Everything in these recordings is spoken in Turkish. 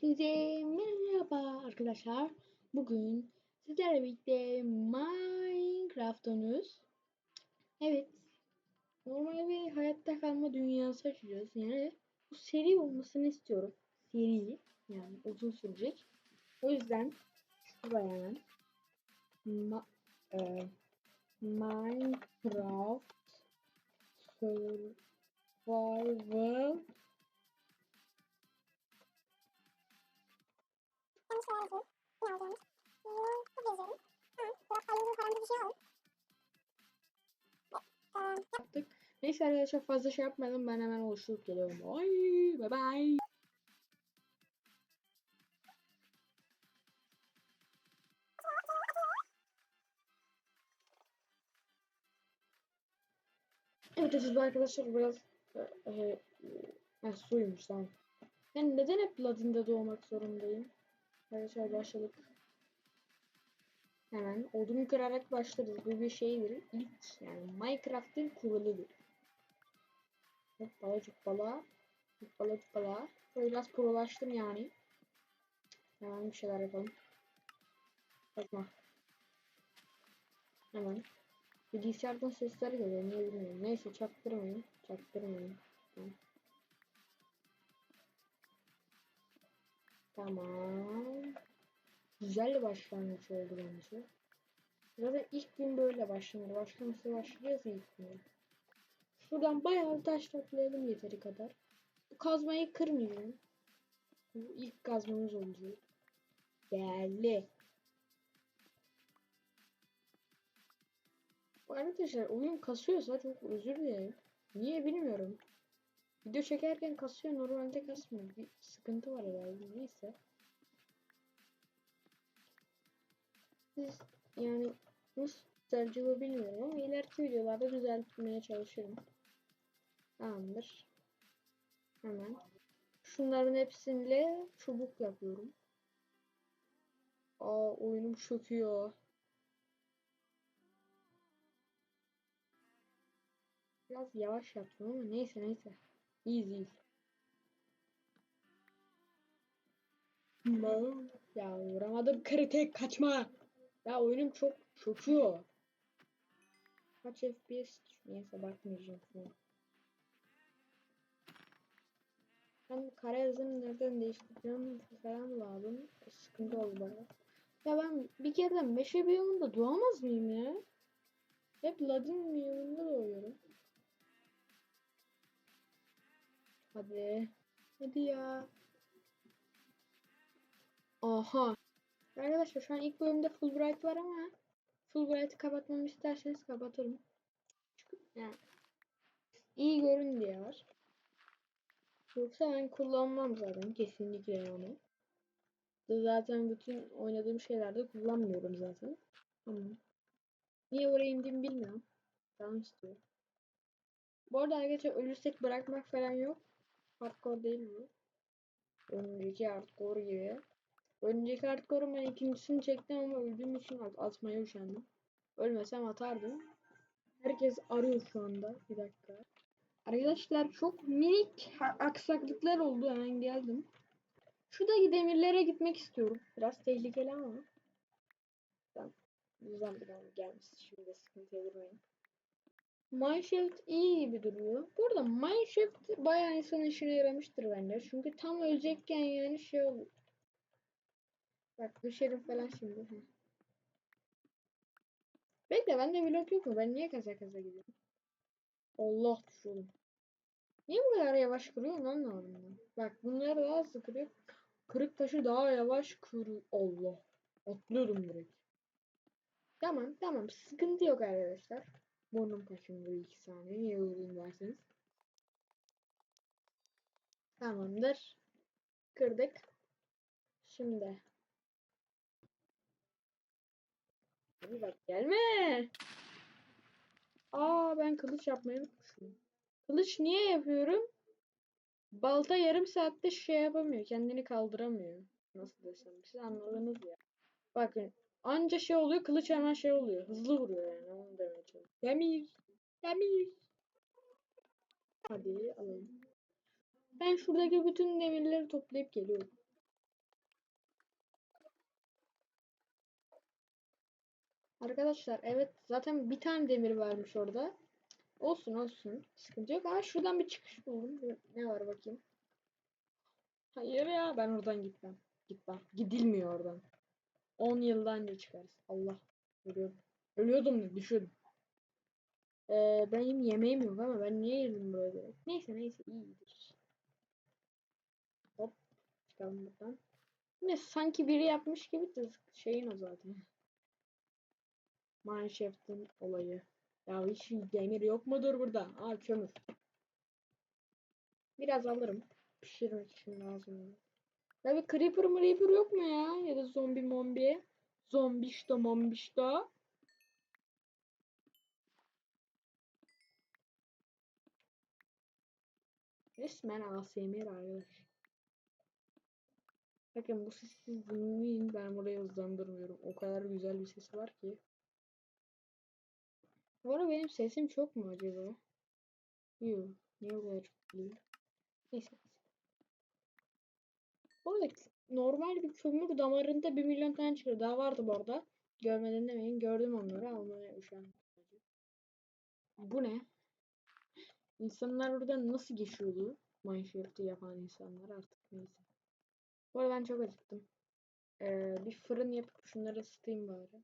Hepinize merhaba arkadaşlar. Bugün sizlerle birlikte Minecraft oynuyoruz. Evet. Normal bir hayatta kalma dünyası açacağız. Yani bu seri olmasını istiyorum. Seri. Yani uzun sürecek. O yüzden şuraya hemen Ma e, Minecraft Survival Ben şöyle yapayım. Ne alacağımız? YouTube yazıyorum. Tamam. Falan bir şey Tamam. yaptık. Neyse arkadaşlar fazla şey yapmadım. Ben hemen oluşturup geliyorum. Ay, bye bye. Evet siz arkadaşlar biraz e, e, e, suymuş tamam. Ben neden hep Ladin'de doğmak zorundayım? Arkadaşlar başladık. Hemen odun kırarak başlarız. Bu bir şeydir. İlk yani Minecraft'ın kuralıdır. Hoppala cuppala. Hoppala cuppala. Böyle biraz prolaştım yani. Hemen bir şeyler yapalım. Bakma. Hemen. Bilgisayardan sesler geliyor. Niye bilmiyorum. Neyse çaktırmayın. Çaktırmayın. Tamam. Tamam. Güzel başlangıç oldu bence. Zaten ilk gün böyle başlanır. Başlaması başlayacağız ilk gün. Şuradan bayağı taş toplayalım yeteri kadar. Bu kazmayı kırmayacağım. Bu ilk kazmamız olacak. Değerli. Arkadaşlar oyun kasıyorsa çok özür dilerim. Niye bilmiyorum. Video çekerken kasıyor normalde kasmıyor. Bir sıkıntı var herhalde neyse. Siz yani nasıl düzeltiyor bilmiyorum ama ileriki videolarda düzeltmeye çalışırım. Tamamdır. Hemen. Şunların hepsiyle çubuk yapıyorum. Aa oyunum çöküyor. Biraz yavaş yaptım ama neyse neyse. Easy. Ya vuramadım kritik kaçma. Ya oyunum çok çöküyor. Kaç FPS? Neyse bakmayacağım şuna. Ben kare hızını nereden değiştireceğim falan lazım. Sıkıntı oldu bana. Ya ben bir kere meşe biyomunda doğamaz mıyım ya? Hep ladin biyomunda doğuyorum. Hadi. Hadi ya. Aha. Arkadaşlar şu an ilk bölümde Fulbright var ama Fulbright'ı kapatmamı isterseniz kapatırım. Çünkü yani iyi görün diye var. Yoksa ben kullanmam zaten kesinlikle yani. Zaten bütün oynadığım şeylerde kullanmıyorum zaten. Tamam. Niye oraya indiğimi bilmiyorum. Tamam istiyorum. Bu arada arkadaşlar ölürsek bırakmak falan yok. Hardcore değil bu. Önceki hardcore gibi. Önceki hardcore'un ben ikincisini çektim ama öldüğüm için at atmaya üşendim. Ölmesem atardım. Herkes arıyor şu anda. Bir dakika. Arkadaşlar çok minik aksaklıklar oldu. Hemen geldim. Şuradaki demirlere gitmek istiyorum. Biraz tehlikeli ama. Tamam. Güzel bir gelmiş. Şimdi sıkıntı girmeyin. Mineshaft iyi gibi duruyor. Bu arada Mineshaft bayağı insan işine yaramıştır bence. Çünkü tam ölecekken yani şey olur. Bak düşerim falan şimdi. Heh. Bekle bende blok yok mu? Ben niye kaza kaza gidiyorum? Allah düşürdüm. Niye bu kadar yavaş kırıyor anlamadım ben. Bak bunlar daha hızlı kırıyor. Kırık taşı daha yavaş kırıyor. Allah. Atlıyordum direkt. Tamam tamam sıkıntı yok arkadaşlar. Burnum kaşındı iki saniye. Niye uyudun derseniz. Tamamdır. Kırdık. Şimdi. Hadi bak gelme. Aa ben kılıç yapmayı unutmuşum. Kılıç niye yapıyorum? Balta yarım saatte şey yapamıyor. Kendini kaldıramıyor. Nasıl desem siz anladınız ya. Bakın Anca şey oluyor kılıç hemen şey oluyor. Hızlı vuruyor yani onu demeye çalışıyorum. Demir. Demir. Hadi alalım. Ben şuradaki bütün demirleri toplayıp geliyorum. Arkadaşlar evet zaten bir tane demir varmış orada. Olsun olsun. Sıkıntı yok. Ama şuradan bir çıkış buldum. Ne var bakayım. Hayır ya ben oradan gitmem. Gitmem. Gidilmiyor oradan. 10 yıldan önce çıkarız. Allah. Ölüyordum. Ölüyordum düşün. Ee, benim yemeğim yok ama ben niye yedim böyle? Neyse neyse iyidir. Hop. Çıkalım buradan. Ne sanki biri yapmış gibi de şeyin o zaten. Mineshaft'ın olayı. Ya hiç demir yok mudur burada? Aa kömür. Biraz alırım. Pişirmek için lazım. Ya bir creeper creeper yok mu ya? Ya da zombi mombi. Zombişto mombişto. Resmen ASMR arkadaş. Bakın bu sesi dinleyin. Ben buraya hızlandırmıyorum. O kadar güzel bir sesi var ki. Bu arada benim sesim çok mu acaba? Yok. Niye o kadar çok değil? Neyse. Bu arada normal bir kömür damarında 1 milyon tane çıkıyor. Daha vardı bu arada. Görmeden demeyin. Gördüm onları. Almaya üşendim. Bu ne? İnsanlar buradan nasıl geçiyordu? Mineshaft'ı yapan insanlar artık neyse. Bu arada ben çok acıktım. Ee, bir fırın yapıp şunları ısıtayım bari.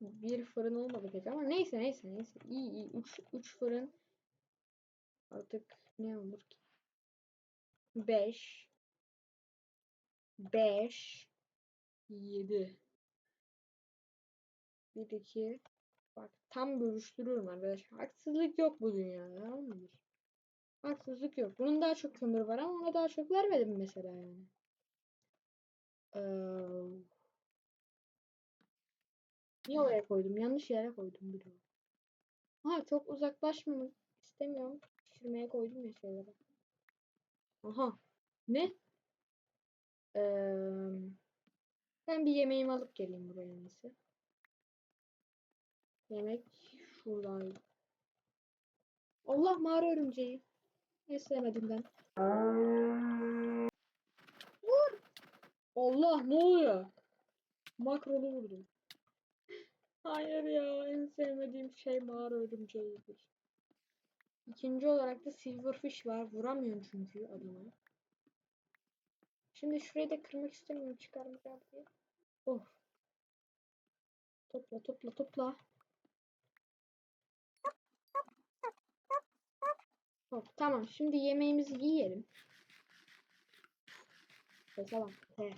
Bir fırın olmadı pek ama neyse neyse neyse. İyi iyi. 3 3 fırın. Artık ne olur ki? 5 5 7 1 2 Bak tam bölüştürüyorum arkadaşlar. Haksızlık yok bu dünyada mıdır? Haksızlık yok. Bunun daha çok kömür var ama ona daha çok vermedim mesela yani. Ee, niye oraya koydum? Yanlış yere koydum bir de. Ha çok uzaklaşmamak istemiyorum. Pişirmeye koydum ya şeyleri. Aha. Ne? Ee, ben bir yemeğimi alıp geleyim buraya neyse. Yemek şuradan. Allah mağara örümceği. Ne sevmedim ben. Vur. Allah ne oluyor? Makrolu vurdum. Hayır ya en sevmediğim şey mağara örümceğidir. İkinci olarak da silverfish var. Vuramıyorum çünkü adamı. Şimdi şurayı da kırmak istemiyorum çıkarmayacağım diye. Oh. Topla topla topla. Hop, tamam şimdi yemeğimizi yiyelim. E, tamam. He.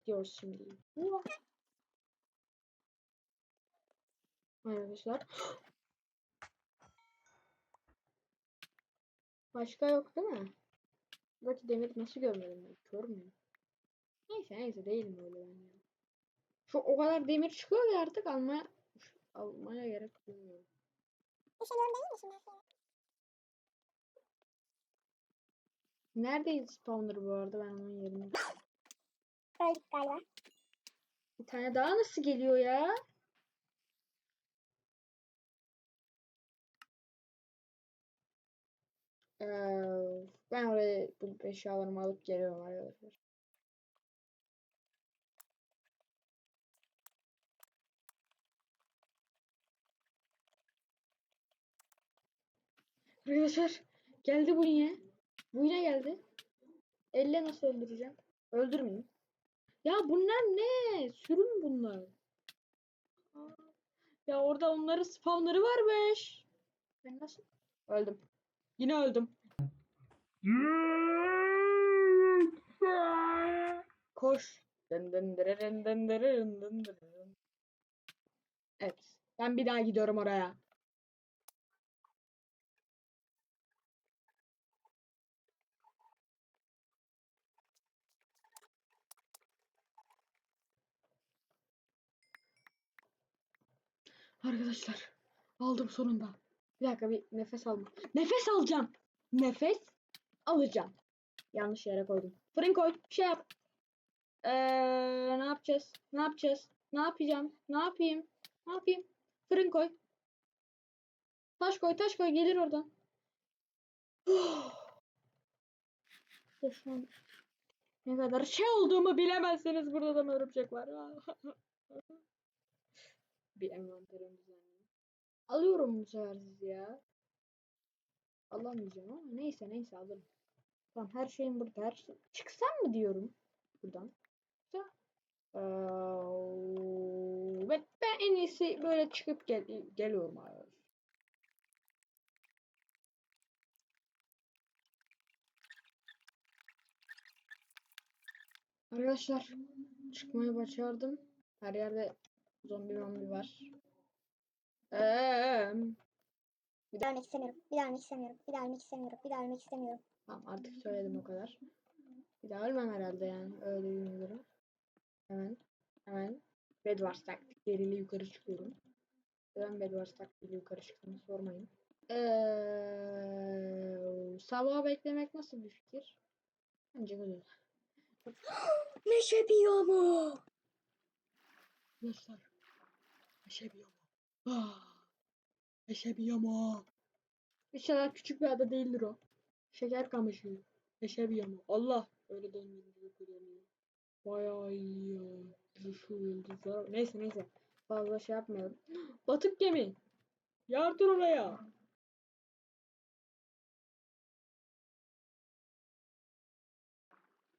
Gidiyoruz şimdi. Uva. Arkadaşlar. Başka yok değil mi? Buradaki demir nasıl görmedim ben? Kör müyüm? Neyse neyse değilim öyle ben ya. Şu o kadar demir çıkıyor ya artık almaya almaya gerek duymuyorum. Üşeniyorum değil mi şimdi spawner bu arada ben onun yerine. Öldük galiba. Bir tane daha nasıl geliyor ya? Ee, ben oraya bu eşyalarımı alıp geliyorum arkadaşlar. Arkadaşlar geldi bu yine. Bu yine geldi. Elle nasıl öldüreceğim? Öldürmeyeyim. Ya bunlar ne? Sürüm bunlar. Aa, Ya orada onların spawnları varmış. Ben nasıl? Öldüm. Yine öldüm. Koş. Dın. Evet. Ben bir daha gidiyorum oraya. Arkadaşlar aldım sonunda. Bir dakika bir nefes alma. Nefes alacağım. Nefes alacağım. Yanlış yere koydum. Fırın koy. Şey yap. Ee, ne yapacağız? Ne yapacağız? Ne yapacağım? Ne yapayım? Ne yapayım? Fırın koy. Taş koy, taş koy. Gelir oradan. Ne kadar şey olduğumu bilemezseniz burada da mı örümcek var? Bir envanterimi düzenleyeyim. Alıyorum bu sefer sizi ya. Alamayacağım ama neyse neyse alırım. Tamam her şeyim burada. Her şey... Çıksam mı diyorum buradan. Eee, ve ben en iyisi böyle çıkıp gel geliyorum abi. Arkadaşlar çıkmayı başardım. Her yerde zombi mombi var. Eee, Bir daha ölmek istemiyorum. Bir daha ölmek istemiyorum. Bir daha ölmek istemiyorum. Bir daha ölmek istemiyorum. tamam artık söyledim o kadar. Bir daha ölmem herhalde yani öyle göre. Hemen hemen Bedwars taktikleriyle yukarı çıkıyorum. Neden Bedwars taktiğiyle yukarı çıktığımı sormayın. Eee sabah beklemek nasıl bir fikir? Bence güzel. Meşe biyomu. Arkadaşlar. Meşe biyomu. Meşe biyomu. İnşallah küçük bir ada değildir o. Şeker kamışı. Meşe biyomu. Allah. Öyle yok oluyor. Bayağı iyi ya. Şu- yıldızlar. Neyse neyse. Fazla şey yapmayalım. Batık gemi. Yardır oraya.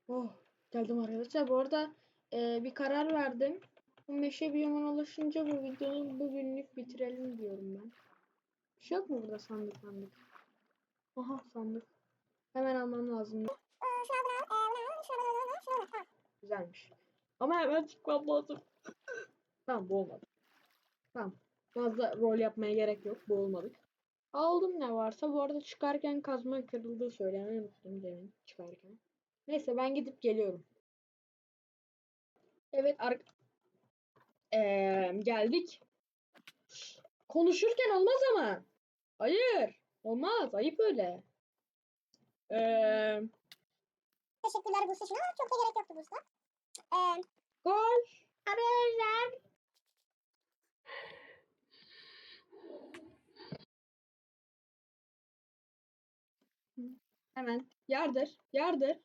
Oh. Geldim arkadaşlar. Bu arada e, bir karar verdim. Bu meşe biyomuna ulaşınca bu videonu bugünlük bitirelim diyorum ben. Bir şey yok mu burada sandık sandık? Aha sandık. Hemen almam lazım. Ee. Ee. Güzelmiş. Ama hemen çıkmam lazım. tamam bu olmadı. Tamam. Fazla rol yapmaya gerek yok. Bu olmadık. Aldım ne varsa. Bu arada çıkarken kazma kırıldığı söylemeyi unuttum demin çıkarken. Neyse ben gidip geliyorum. Evet ar Eee, geldik. Konuşurken olmaz ama. Hayır. Olmaz. Ayıp öyle. Eee Teşekkürler bu için ama çok da gerek yoktu Busta. Ee, Gol. Arkadaşlar. Hemen yardır. Yardır.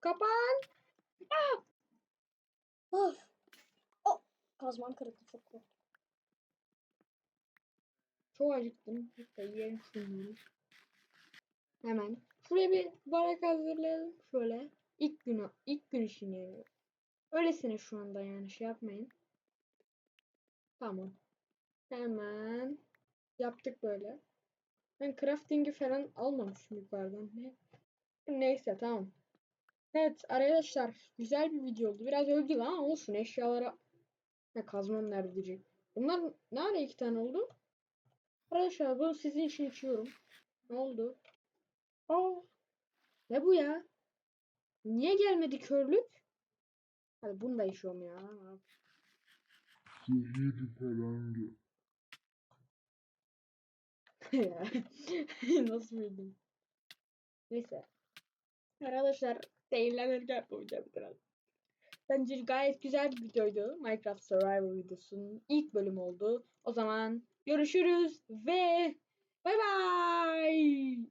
Kapan. of. Kazmam kırıldı çok korktum. Çok acıktım. Hatta yiyelim şunu. Hemen. Şuraya bir barak hazırlayalım. Şöyle. İlk günü, ilk gün için yani. Öylesine şu anda yani şey yapmayın. Tamam. Hemen yaptık böyle. Ben crafting'i falan almamışım yukarıdan. Ne? Neyse tamam. Evet arkadaşlar güzel bir video oldu. Biraz öldü ama olsun eşyalara. Ne kazmam nerede diyecek. Bunlar ne ara iki tane oldu? Arkadaşlar bunu sizin için içiyorum. Ne oldu? Aa, ne bu ya? Niye gelmedi körlük? Hadi bunu da içiyorum ya. Herhangi. Ya, Nasıl bildin? Neyse. Arkadaşlar seyirlenirken bu video bitirelim. Bence gayet güzel bir videoydu. Minecraft Survival videosunun ilk bölümü oldu. O zaman görüşürüz ve bay bay.